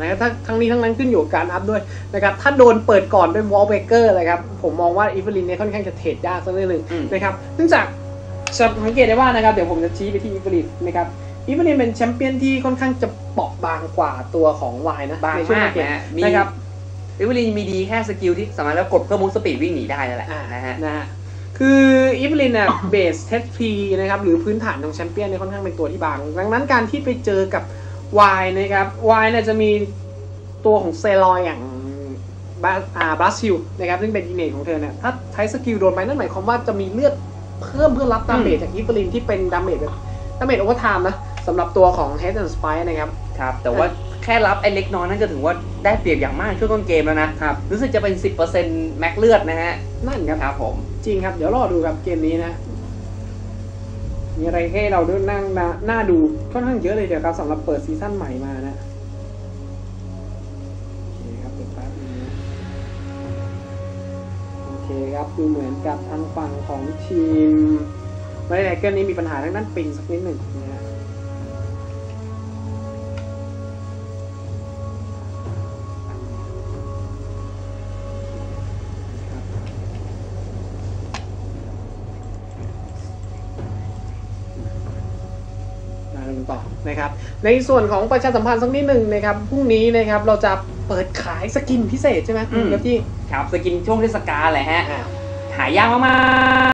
นะครับถ้าทั้งนี้ทั้งนั้นขึ้นอยู่กับการอัพด้วยนะครับถ้าโดนเปิดก่อนด้วยวอลเบเกอร์เลยครับผมมองว่าอีเวลินเนี่ยค่อนข้างจะเทรดยากสักนิดหนึ่งอืมนะครับเนื่องจากสังเกตได้ว่านะครับเดี๋ยวผมจะชี้ไปที่อีเวลินนะครับอีเวลินเป็นแชมเปี้ยนที่ค่อนข้างจะเปราะบางกว่าตัวของวายนะบางในช่วงมากเกมนะฮะมีนะครับวิวลินมีดีแค่สกิลที่สามารถแล้วกดเพิ่มมูฟสปีดวิ่งหนีได้นั่นแหละอ่านะฮะนะฮะคืออีเวลินเนี่ยเบสเทสพีนะครับหรือพื้นฐานของแชมเปี้ยนเนี่ยค่อนข้างเป็นตัวที่บาง ดังนั้นการที่ไปเจอกับ วายนะครับวายเนี่ยจะมีตัวของเซลอยอย่างบาอ่าบราซิลนะครับซึ่งเป็นอินเนตของเธอเนี่ยถ้าใช้สกิลโดนไปนั่นหมายความว่าจะมีเลือดเพิ่มเพื่อรับดาเมจจากอีเวลินที่เป็นดาเมจแบบดาเมจโอเวอร์ไทม์นะสำหรับตัวของ Head and Spike นะครับ ครับ แต่ว่าแค่รับไอ้เล็กน้อยนั่นก็ถือว่าได้เปรียบอย่างมากช่วงต้นเกมแล้วนะครับ รู้สึกจะเป็น 10%แม็กเลือดนะฮะ นั่นครับครับผม จริงครับ เดี๋ยวรอดูครับเกมนี้นะ มีอะไรให้เราด้วยนั่งหน้าดูค่อนข้างเยอะเลยเดี๋ยวครับสำหรับเปิดซีซั่นใหม่มานะโอเคครับเปิดปั๊บโอเคครับดูเหมือนกับทางฝั่งของทีมไม่ได้เกมนี้มีปัญหาทางด้านปิงสักนิดหนึ่งนะ ต่อนะครับ ในส่วนของประชาสัมพันธ์สักนิดหนึ่งนะครับพรุ่งนี้นะครับเราจะเปิดขายสกินพิเศษใช่ไหมอืม ครับที่ ครับสกินช่วงเทศกาลแหละฮะอ่าหายากมาก